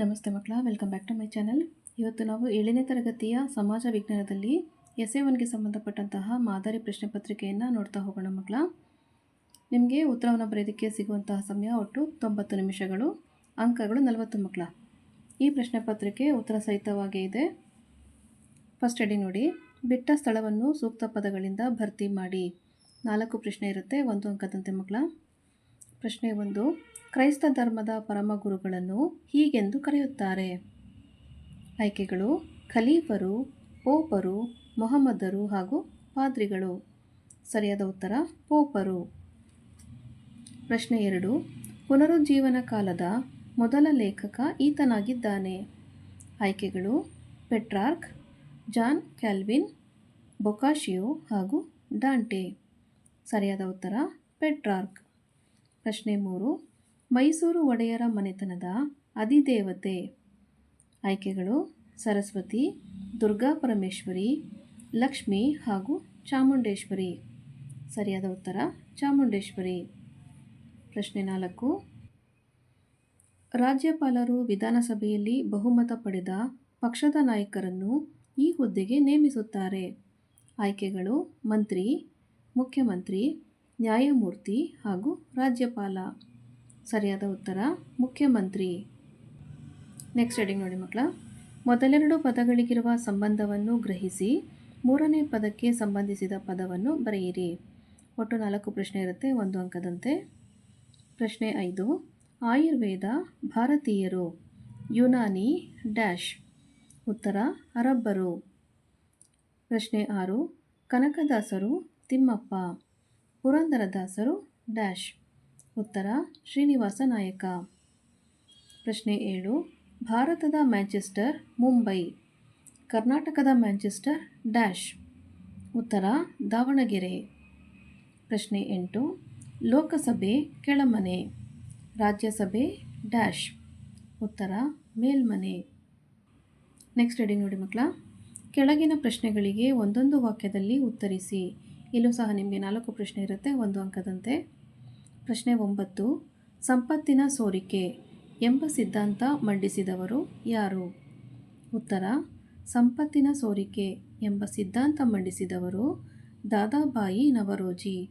ನಮಸ್ತೆ ಮಕ್ಕಳ, welcome back to my channel. ಇವತ್ತು ನಾವು ಏಳನೇ ತರಗತಿಯ ಸಮಾಜ ವಿಜ್ಞಾನದಲ್ಲಿ ಎಸ್ ಎ ಒನ್ಗೆ ಸಂಬಂಧಪಟ್ಟಂತಹ ಮಾದರಿ ಪ್ರಶ್ನೆ ಪತ್ರಿಕೆಯನ್ನು ನೋಡ್ತಾ ಹೋಗೋಣ ಮಕ್ಕಳ. ನಿಮಗೆ ಉತ್ತರವನ್ನು ಬರೆಯೋದಕ್ಕೆ ಸಿಗುವಂತಹ ಸಮಯ ಒಟ್ಟು ತೊಂಬತ್ತು ನಿಮಿಷಗಳು, ಅಂಕಗಳು ನಲವತ್ತು ಮಕ್ಕಳ. ಈ ಪ್ರಶ್ನೆ ಪತ್ರಿಕೆ ಉತ್ತರ ಸಹಿತವಾಗೇ ಇದೆ. ಫಸ್ಟ್ ಅಡಿ ನೋಡಿ, ಬಿಟ್ಟ ಸ್ಥಳವನ್ನು ಸೂಕ್ತ ಪದಗಳಿಂದ ಭರ್ತಿ ಮಾಡಿ. ನಾಲ್ಕು ಪ್ರಶ್ನೆ ಇರುತ್ತೆ, ಒಂದು ಅಂಕದಂತೆ ಮಕ್ಕಳ. ಪ್ರಶ್ನೆ ಒಂದು ಕ್ರೈಸ್ತ ಧರ್ಮದ ಪರಮ ಗುರುಗಳನ್ನು ಹೀಗೆಂದು ಕರೆಯುತ್ತಾರೆ. ಆಯ್ಕೆಗಳು, ಖಲೀಫರು, ಪೋಪರು, ಮೊಹಮ್ಮದರು ಹಾಗೂ ಪಾದ್ರಿಗಳು. ಸರಿಯಾದ ಉತ್ತರ, ಪೋಪರು. ಪ್ರಶ್ನೆ ಎರಡು, ಪುನರುಜ್ಜೀವನ ಕಾಲದ ಮೊದಲ ಲೇಖಕ ಈತನಾಗಿದ್ದಾನೆ. ಆಯ್ಕೆಗಳು, ಪೆಟ್ರಾರ್ಕ್, ಜಾನ್ ಕ್ಯಾಲ್ವಿನ್, ಬೊಕಾಶಿಯೋ ಹಾಗೂ ಡಾಂಟೆ. ಸರಿಯಾದ ಉತ್ತರ, ಪೆಟ್ರಾರ್ಕ್. ಪ್ರಶ್ನೆ ಮೂರು ಮೈಸೂರು ಒಡೆಯರ ಮನೆತನದ ಅಧಿದೇವತೆ. ಆಯ್ಕೆಗಳು ಸರಸ್ವತಿ, ದುರ್ಗಾ ಪರಮೇಶ್ವರಿ, ಲಕ್ಷ್ಮಿ ಹಾಗೂ ಚಾಮುಂಡೇಶ್ವರಿ. ಸರಿಯಾದ ಉತ್ತರ ಚಾಮುಂಡೇಶ್ವರಿ. ಪ್ರಶ್ನೆ ನಾಲ್ಕು. ರಾಜ್ಯಪಾಲರು ವಿಧಾನಸಭೆಯಲ್ಲಿ ಬಹುಮತ ಪಡೆದ ಪಕ್ಷದ ನಾಯಕರನ್ನು ಈ ಹುದ್ದೆಗೆ ನೇಮಿಸುತ್ತಾರೆ. ಆಯ್ಕೆಗಳು ಮಂತ್ರಿ, ಮುಖ್ಯಮಂತ್ರಿ, ನ್ಯಾಯಮೂರ್ತಿ ಹಾಗೂ ರಾಜ್ಯಪಾಲ. ಸರಿಯಾದ ಉತ್ತರ, ಮುಖ್ಯಮಂತ್ರಿ. ನೆಕ್ಸ್ಟ್ ಹೆಡಿಂಗ್ ನೋಡಿ ಮಕ್ಕಳ. ಮೊದಲೆರಡು ಪದಗಳಿಗಿರುವ ಸಂಬಂಧವನ್ನು ಗ್ರಹಿಸಿ, ಮೂರನೇ ಪದಕ್ಕೆ ಸಂಬಂಧಿಸಿದ ಪದವನ್ನು ಬರೆಯಿರಿ. ಒಟ್ಟು ನಾಲ್ಕು ಪ್ರಶ್ನೆ ಇರುತ್ತೆ, ಒಂದು ಅಂಕದಂತೆ. ಪ್ರಶ್ನೆ ಐದು, ಆಯುರ್ವೇದ ಭಾರತೀಯರು, ಯುನಾನಿ ಡ್ಯಾಶ್. ಉತ್ತರ, ಅರಬ್ಬರು. ಪ್ರಶ್ನೆ ಆರು, ಕನಕದಾಸರು ತಿಮ್ಮಪ್ಪ. ಪುರಂದರದಾಸರು ಡ್ಯಾಶ್. ಉತ್ತರ, ಶ್ರೀನಿವಾಸ ನಾಯಕ. ಪ್ರಶ್ನೆ ಏಳು, ಭಾರತದ ಮ್ಯಾಂಚೆಸ್ಟರ್, ಮುಂಬೈ. ಕರ್ನಾಟಕದ ಮ್ಯಾಂಚೆಸ್ಟರ್, ಡ್ಯಾಶ್. ಉತ್ತರ, ದಾವಣಗೆರೆ. ಪ್ರಶ್ನೆ ಎಂಟು, ಲೋಕಸಭೆ ಕೆಳಮನೆ. ರಾಜ್ಯಸಭೆ, ಡ್ಯಾಶ್. ಉತ್ತರ, ಮೇಲ್ಮನೆ. ನೆಕ್ಸ್ಟ್ ರೆಡಿ ನೋಡಿ ಮಕ್ಕಳ. ಕೆಳಗಿನ ಪ್ರಶ್ನೆಗಳಿಗೆ ಒಂದೊಂದು ವಾಕ್ಯದಲ್ಲಿ ಉತ್ತರಿಸಿ. ಇಲ್ಲೂ ಸಹ ನಿಮಗೆ ನಾಲ್ಕು ಪ್ರಶ್ನೆ ಇರುತ್ತೆ, ಒಂದು ಅಂಕದಂತೆ. ಪ್ರಶ್ನೆ ಒಂಬತ್ತು, ಸಂಪತ್ತಿನ ಸೋರಿಕೆ ಎಂಬ ಸಿದ್ಧಾಂತ ಮಂಡಿಸಿದವರು ಯಾರು? ಉತ್ತರ, ಸಂಪತ್ತಿನ ಸೋರಿಕೆ ಎಂಬ ಸಿದ್ಧಾಂತ ಮಂಡಿಸಿದವರು ದಾದಾಬಾಯಿ ನವರೋಜಿ.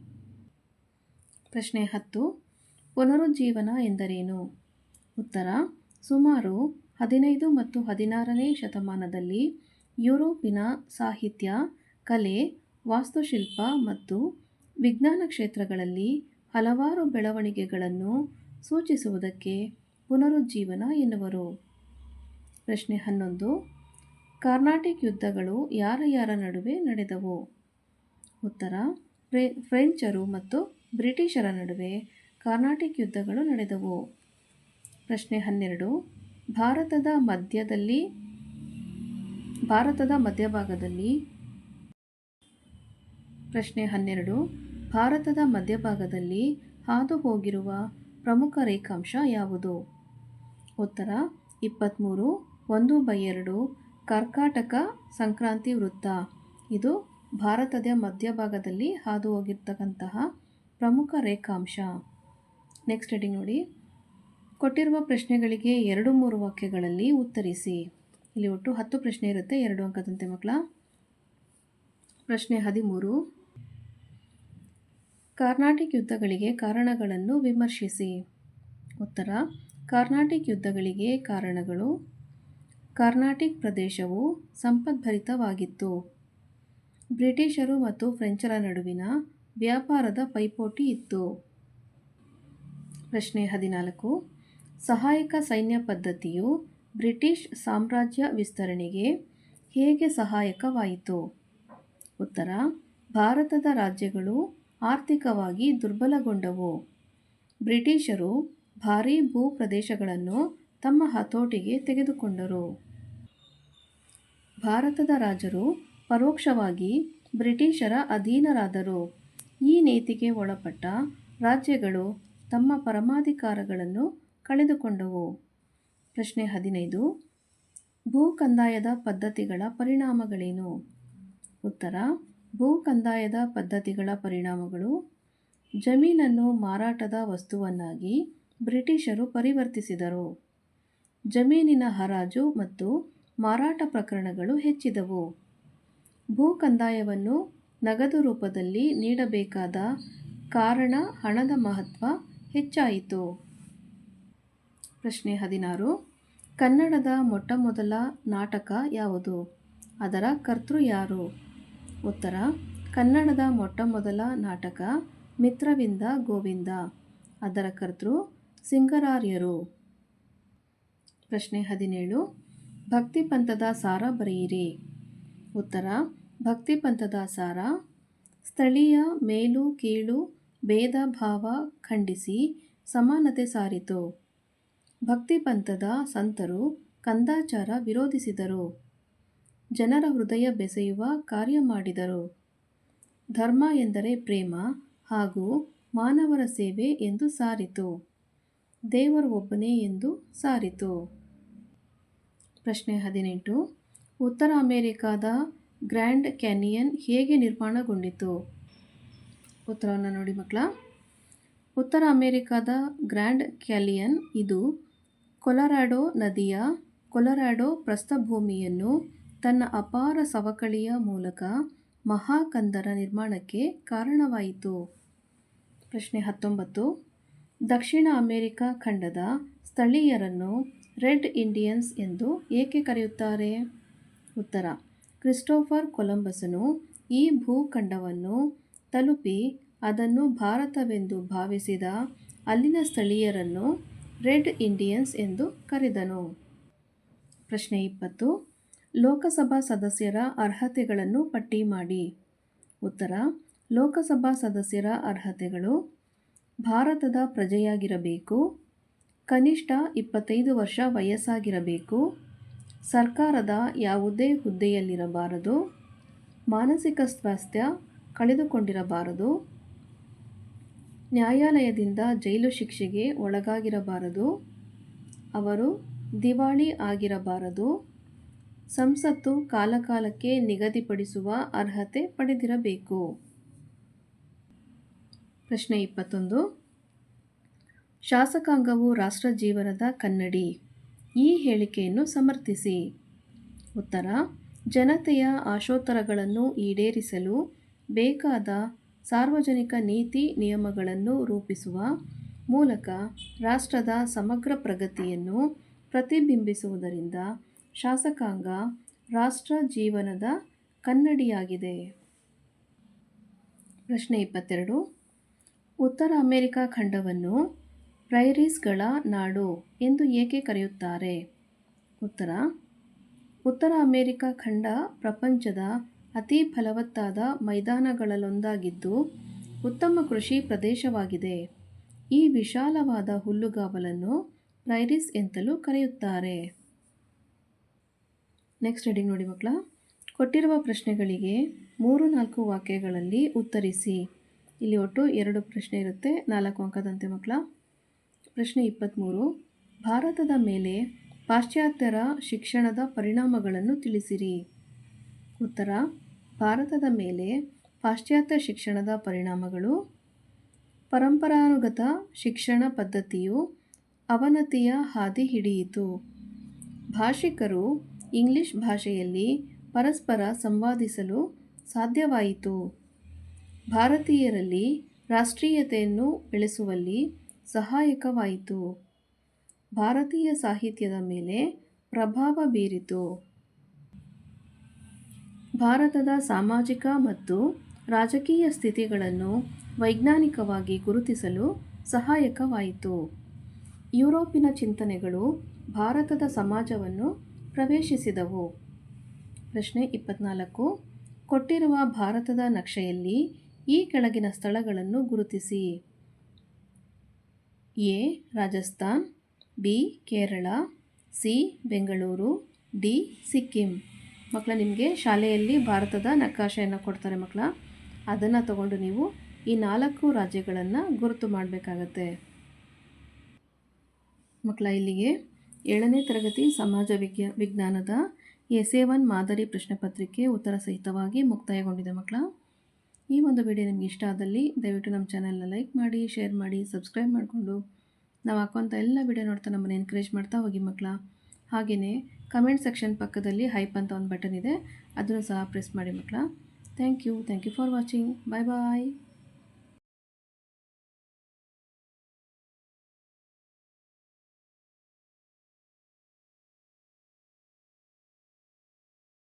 ಪ್ರಶ್ನೆ ಹತ್ತು, ಪುನರುಜ್ಜೀವನ ಎಂದರೇನು? ಉತ್ತರ, ಸುಮಾರು ಹದಿನೈದು ಮತ್ತು ಹದಿನಾರನೇ ಶತಮಾನದಲ್ಲಿ ಯುರೋಪಿನ ಸಾಹಿತ್ಯ, ಕಲೆ, ವಾಸ್ತುಶಿಲ್ಪ ಮತ್ತು ವಿಜ್ಞಾನ ಕ್ಷೇತ್ರಗಳಲ್ಲಿ ಹಲವಾರು ಬೆಳವಣಿಗೆಗಳನ್ನು ಸೂಚಿಸುವುದಕ್ಕೆ ಪುನರುಜ್ಜೀವನ ಎನ್ನುವರು. ಪ್ರಶ್ನೆ ಹನ್ನೊಂದು. ಕಾರ್ನಾಟಿಕ್ ಯುದ್ಧಗಳು ಯಾರ ಯಾರ ನಡುವೆ ನಡೆದವು? ಉತ್ತರ. ಫ್ರೆಂಚರು ಮತ್ತು ಬ್ರಿಟಿಷರ ನಡುವೆ ಕಾರ್ನಾಟಿಕ್ ಯುದ್ಧಗಳು ನಡೆದವು. ಪ್ರಶ್ನೆ ಹನ್ನೆರಡು. ಭಾರತದ ಮಧ್ಯದಲ್ಲಿ, ಭಾರತದ ಮಧ್ಯಭಾಗದಲ್ಲಿ, ಪ್ರಶ್ನೆ ಹನ್ನೆರಡು. ಭಾರತದ ಮಧ್ಯಭಾಗದಲ್ಲಿ ಹಾದು ಹೋಗಿರುವ ಪ್ರಮುಖ ರೇಖಾಂಶ ಯಾವುದು? ಉತ್ತರ ಇಪ್ಪತ್ತ್ಮೂರು ಒಂದು ಬೈ ಎರಡು, ಕರ್ಕಾಟಕ ಸಂಕ್ರಾಂತಿ ವೃತ್ತ. ಇದು ಭಾರತದ ಮಧ್ಯಭಾಗದಲ್ಲಿ ಹಾದು ಹೋಗಿರ್ತಕ್ಕಂತಹ ಪ್ರಮುಖ ರೇಖಾಂಶ. ನೆಕ್ಸ್ಟ್ ಹೆಡಿಂಗ್ ನೋಡಿ. ಕೊಟ್ಟಿರುವ ಪ್ರಶ್ನೆಗಳಿಗೆ ಎರಡು ಮೂರು ವಾಕ್ಯಗಳಲ್ಲಿ ಉತ್ತರಿಸಿ. ಇಲ್ಲಿ ಒಟ್ಟು ಹತ್ತು ಪ್ರಶ್ನೆ ಇರುತ್ತೆ, ಎರಡು ಅಂಕದಂತೆ ಮಕ್ಕಳ. ಪ್ರಶ್ನೆ ಹದಿಮೂರು ಕಾರ್ನಾಟಿಕ್ ಯುದ್ಧಗಳಿಗೆ ಕಾರಣಗಳನ್ನು ವಿಮರ್ಶಿಸಿ. ಉತ್ತರ, ಕಾರ್ನಾಟಿಕ್ ಯುದ್ಧಗಳಿಗೆ ಕಾರಣಗಳು. ಕಾರ್ನಾಟಿಕ್ ಪ್ರದೇಶವು ಸಂಪದ್ಭರಿತವಾಗಿತ್ತು. ಬ್ರಿಟಿಷರು ಮತ್ತು ಫ್ರೆಂಚರ ನಡುವಿನ ವ್ಯಾಪಾರದ ಪೈಪೋಟಿ ಇತ್ತು. ಪ್ರಶ್ನೆ ಹದಿನಾಲ್ಕು, ಸಹಾಯಕ ಸೈನ್ಯ ಪದ್ಧತಿಯು ಬ್ರಿಟಿಷ್ ಸಾಮ್ರಾಜ್ಯ ವಿಸ್ತರಣೆಗೆ ಹೇಗೆ ಸಹಾಯಕವಾಯಿತು? ಉತ್ತರ, ಭಾರತದ ರಾಜ್ಯಗಳು ಆರ್ಥಿಕವಾಗಿ ದುರ್ಬಲಗೊಂಡವು. ಬ್ರಿಟಿಷರು ಭಾರೀ ಭೂ ಪ್ರದೇಶಗಳನ್ನು ತಮ್ಮ ಹತೋಟಿಗೆ ತೆಗೆದುಕೊಂಡರು. ಭಾರತದ ರಾಜರು ಪರೋಕ್ಷವಾಗಿ ಬ್ರಿಟಿಷರ ಅಧೀನರಾದರು. ಈ ನೀತಿಗೆ ಒಳಪಟ್ಟ ರಾಜ್ಯಗಳು ತಮ್ಮ ಪರಮಾಧಿಕಾರಗಳನ್ನು ಕಳೆದುಕೊಂಡವು. ಪ್ರಶ್ನೆ ಹದಿನೈದು. ಭೂ ಕಂದಾಯದ ಪದ್ಧತಿಗಳ ಪರಿಣಾಮಗಳೇನು? ಉತ್ತರ ಭೂ ಕಂದಾಯದ ಪದ್ಧತಿಗಳ ಪರಿಣಾಮಗಳು ಜಮೀನನ್ನು ಮಾರಾಟದ ವಸ್ತುವನ್ನಾಗಿ ಬ್ರಿಟಿಷರು ಪರಿವರ್ತಿಸಿದರು. ಜಮೀನಿನ ಹರಾಜು ಮತ್ತು ಮಾರಾಟ ಪ್ರಕರಣಗಳು ಹೆಚ್ಚಿದವು. ಭೂ ಕಂದಾಯವನ್ನು ನಗದು ರೂಪದಲ್ಲಿ ನೀಡಬೇಕಾದ ಕಾರಣ ಹಣದ ಮಹತ್ವ ಹೆಚ್ಚಾಯಿತು. ಪ್ರಶ್ನೆ ಹದಿನಾರು. ಕನ್ನಡದ ಮೊಟ್ಟಮೊದಲ ನಾಟಕ ಯಾವುದು? ಅದರ ಕರ್ತೃ ಯಾರು? ಉತ್ತರ, ಕನ್ನಡದ ಮೊಟ್ಟಮೊದಲ ನಾಟಕ ಮಿತ್ರವಿಂದ ಗೋವಿಂದ. ಅದರ ಕರ್ತೃ ಸಿಂಗರಾರ್ಯರು. ಪ್ರಶ್ನೆ ಹದಿನೇಳು, ಭಕ್ತಿ ಪಂಥದ ಸಾರ ಬರೆಯಿರಿ. ಉತ್ತರ, ಭಕ್ತಿ ಪಂಥದ ಸಾರ, ಸ್ಥಳೀಯ ಮೇಲು ಕೀಳು ಭೇದ ಭಾವ ಖಂಡಿಸಿ ಸಮಾನತೆ ಸಾರಿತು. ಭಕ್ತಿ ಪಂಥದ ಸಂತರು ಕಂದಾಚಾರ ವಿರೋಧಿಸಿದರು. ಜನರ ಹೃದಯ ಬೆಸೆಯುವ ಕಾರ್ಯ ಮಾಡಿದರು. ಧರ್ಮ ಎಂದರೆ ಪ್ರೇಮ ಹಾಗೂ ಮಾನವರ ಸೇವೆ ಎಂದು ಸಾರಿತು. ದೇವರು ಒಬ್ಬನೇ ಎಂದು ಸಾರಿತು. ಪ್ರಶ್ನೆ ಹದಿನೆಂಟು. ಉತ್ತರ ಅಮೆರಿಕಾದ ಗ್ರ್ಯಾಂಡ್ ಕ್ಯಾನಿಯನ್ ಹೇಗೆ ನಿರ್ಮಾಣಗೊಂಡಿತು? ಉತ್ತರವನ್ನು ನೋಡಿ ಮಕ್ಕಳ. ಉತ್ತರ ಅಮೆರಿಕಾದ ಗ್ರ್ಯಾಂಡ್ ಕ್ಯಾಲಿಯನ್ ಇದು ಕೊಲರಾಡೋ ನದಿಯ ಕೊಲರಾಡೋ ಪ್ರಸ್ಥಭೂಮಿಯನ್ನು ತನ್ನ ಅಪಾರ ಸವಕಳಿಯ ಮೂಲಕ ಮಹಾಕಂದರ ನಿರ್ಮಾಣಕ್ಕೆ ಕಾರಣವಾಯಿತು. ಪ್ರಶ್ನೆ ಹತ್ತೊಂಬತ್ತು. ದಕ್ಷಿಣ ಅಮೆರಿಕ ಖಂಡದ ಸ್ಥಳೀಯರನ್ನು ರೆಡ್ ಇಂಡಿಯನ್ಸ್ ಎಂದು ಏಕೆ ಕರೆಯುತ್ತಾರೆ? ಉತ್ತರ. ಕ್ರಿಸ್ಟೋಫರ್ ಕೊಲಂಬಸನು ಈ ಭೂಖಂಡವನ್ನು ತಲುಪಿ ಅದನ್ನು ಭಾರತವೆಂದು ಭಾವಿಸಿದ ಅಲ್ಲಿನ ಸ್ಥಳೀಯರನ್ನು ರೆಡ್ ಇಂಡಿಯನ್ಸ್ ಎಂದು ಕರೆದನು. ಪ್ರಶ್ನೆ ಇಪ್ಪತ್ತು. ಲೋಕಸಭಾ ಸದಸ್ಯರ ಅರ್ಹತೆಗಳನ್ನು ಪಟ್ಟಿ ಮಾಡಿ. ಉತ್ತರ, ಲೋಕಸಭಾ ಸದಸ್ಯರ ಅರ್ಹತೆಗಳು ಭಾರತದ ಪ್ರಜೆಯಾಗಿರಬೇಕು, ಕನಿಷ್ಠ ಇಪ್ಪತ್ತೈದು ವರ್ಷ ವಯಸ್ಸಾಗಿರಬೇಕು, ಸರ್ಕಾರದ ಯಾವುದೇ ಹುದ್ದೆಯಲ್ಲಿರಬಾರದು, ಮಾನಸಿಕ ಸ್ವಾಸ್ಥ್ಯ ಕಳೆದುಕೊಂಡಿರಬಾರದು, ನ್ಯಾಯಾಲಯದಿಂದ ಜೈಲು ಶಿಕ್ಷೆಗೆ ಒಳಗಾಗಿರಬಾರದು, ಅವರು ದಿವಾಳಿ ಆಗಿರಬಾರದು ಸಂಸತ್ತು ಕಾಲಕಾಲಕ್ಕೆ ನಿಗದಿಪಡಿಸುವ ಅರ್ಹತೆ ಪಡೆದಿರಬೇಕು. ಪ್ರಶ್ನೆ ಇಪ್ಪತ್ತೊಂದು. ಶಾಸಕಾಂಗವು ರಾಷ್ಟ್ರ ಜೀವನದ ಕನ್ನಡಿ. ಈ ಹೇಳಿಕೆಯನ್ನು ಸಮರ್ಥಿಸಿ. ಉತ್ತರ. ಜನತೆಯ ಆಶೋತ್ತರಗಳನ್ನು ಈಡೇರಿಸಲು ಬೇಕಾದ ಸಾರ್ವಜನಿಕ ನೀತಿ ನಿಯಮಗಳನ್ನು ರೂಪಿಸುವ ಮೂಲಕ ರಾಷ್ಟ್ರದ ಸಮಗ್ರ ಪ್ರಗತಿಯನ್ನು ಪ್ರತಿಬಿಂಬಿಸುವುದರಿಂದ ಶಾಸಕಾಂಗ ರಾಷ್ಟ್ರ ಜೀವನದ ಕನ್ನಡಿಯಾಗಿದೆ. ಪ್ರಶ್ನೆ ಇಪ್ಪತ್ತೆರಡು. ಉತ್ತರ ಅಮೆರಿಕ ಖಂಡವನ್ನು ಪ್ರೈರೀಸ್ಗಳ ನಾಡು ಎಂದು ಏಕೆ ಕರೆಯುತ್ತಾರೆ? ಉತ್ತರ. ಉತ್ತರ ಅಮೆರಿಕ ಖಂಡ ಪ್ರಪಂಚದ ಅತಿ ಫಲವತ್ತಾದ ಮೈದಾನಗಳಲ್ಲೊಂದಾಗಿದ್ದು ಉತ್ತಮ ಕೃಷಿ ಪ್ರದೇಶವಾಗಿದೆ. ಈ ವಿಶಾಲವಾದ ಹುಲ್ಲುಗಾವಲನ್ನು ಪ್ರೈರಿಸ್ ಎಂತಲೂ ಕರೆಯುತ್ತಾರೆ. ನೆಕ್ಸ್ಟ್ ಹೆಡಿಂಗ್ ನೋಡಿ ಮಕ್ಕಳ. ಕೊಟ್ಟಿರುವ ಪ್ರಶ್ನೆಗಳಿಗೆ ಮೂರು ನಾಲ್ಕು ವಾಕ್ಯಗಳಲ್ಲಿ ಉತ್ತರಿಸಿ. ಇಲ್ಲಿ ಒಟ್ಟು ಎರಡು ಪ್ರಶ್ನೆ ಇರುತ್ತೆ, ನಾಲ್ಕು ಅಂಕದಂತೆ ಮಕ್ಕಳ. ಪ್ರಶ್ನೆ ಇಪ್ಪತ್ತ್ಮೂರು ಭಾರತದ ಮೇಲೆ ಪಾಶ್ಚಾತ್ಯರ ಶಿಕ್ಷಣದ ಪರಿಣಾಮಗಳನ್ನು ತಿಳಿಸಿರಿ. ಉತ್ತರ, ಭಾರತದ ಮೇಲೆ ಪಾಶ್ಚಾತ್ಯ ಶಿಕ್ಷಣದ ಪರಿಣಾಮಗಳು, ಪರಂಪರಾನುಗತ ಶಿಕ್ಷಣ ಪದ್ಧತಿಯು ಅವನತಿಯ ಹಾದಿ ಹಿಡಿಯಿತು. ಭಾಷಿಕರು ಇಂಗ್ಲಿಷ್ ಭಾಷೆಯಲ್ಲಿ ಪರಸ್ಪರ ಸಂವಾದಿಸಲು ಸಾಧ್ಯವಾಯಿತು. ಭಾರತೀಯರಲ್ಲಿ ರಾಷ್ಟ್ರೀಯತೆಯನ್ನು ಬೆಳೆಸುವಲ್ಲಿ ಸಹಾಯಕವಾಯಿತು. ಭಾರತೀಯ ಸಾಹಿತ್ಯದ ಮೇಲೆ ಪ್ರಭಾವ ಬೀರಿತು. ಭಾರತದ ಸಾಮಾಜಿಕ ಮತ್ತು ರಾಜಕೀಯ ಸ್ಥಿತಿಗಳನ್ನು ವೈಜ್ಞಾನಿಕವಾಗಿ ಗುರುತಿಸಲು ಸಹಾಯಕವಾಯಿತು. ಯುರೋಪಿನ ಚಿಂತನೆಗಳು ಭಾರತದ ಸಮಾಜವನ್ನು ಪ್ರವೇಶಿಸಿದವು. ಪ್ರಶ್ನೆ ಇಪ್ಪತ್ನಾಲ್ಕು. ಕೊಟ್ಟಿರುವ ಭಾರತದ ನಕ್ಷೆಯಲ್ಲಿ ಈ ಕೆಳಗಿನ ಸ್ಥಳಗಳನ್ನು ಗುರುತಿಸಿ. A. Rajasthan, B. Kerala, C. Bengaluru, D. Sikkim. ಮಕ್ಕಳ ನಿಮಗೆ ಶಾಲೆಯಲ್ಲಿ ಭಾರತದ ನಕಾಶೆಯನ್ನು ಕೊಡ್ತಾರೆ ಮಕ್ಕಳ ಅದನ್ನು ತಗೊಂಡು ನೀವು ಈ ನಾಲ್ಕು ರಾಜ್ಯಗಳನ್ನು ಗುರುತು ಮಾಡಬೇಕಾಗತ್ತೆ. ಮಕ್ಕಳ ಇಲ್ಲಿಗೆ ಏಳನೇ ತರಗತಿ ಸಮಾಜ ವಿಜ್ಞಾ, ವಿಜ್ಞಾನದ ಎಸ್ ಒನ್ ಮಾದರಿ ಪ್ರಶ್ನೆ ಪತ್ರಿಕೆ ಉತ್ತರ ಸಹಿತವಾಗಿ ಮುಕ್ತಾಯಗೊಂಡಿದೆ ಮಕ್ಕಳ. ಈ ಒಂದು ವಿಡಿಯೋ ನಿಮಗೆ ಇಷ್ಟ ಆದಲ್ಲಿ ದಯವಿಟ್ಟು ನಮ್ಮ ಚಾನಲ್ನ ಲೈಕ್ ಮಾಡಿ, ಶೇರ್ ಮಾಡಿ, ಸಬ್ಸ್ಕ್ರೈಬ್ ಮಾಡಿಕೊಂಡು ನಾವು ಹಾಕುವಂಥ ಎಲ್ಲ ವಿಡಿಯೋ ನೋಡ್ತಾ ನಮ್ಮನ್ನು ಎನ್ಕರೇಜ್ ಮಾಡ್ತಾ ಹೋಗಿ ಮಕ್ಕಳ. ಹಾಗೆಯೇ ಕಮೆಂಟ್ ಸೆಕ್ಷನ್ ಪಕ್ಕದಲ್ಲಿ ಹೈಪ್ ಅಂತ ಒಂದು ಬಟನ್ ಇದೆ, ಅದನ್ನು ಸಹ ಪ್ರೆಸ್ ಮಾಡಿ ಮಕ್ಕಳ. Thank you thank you for watching bye bye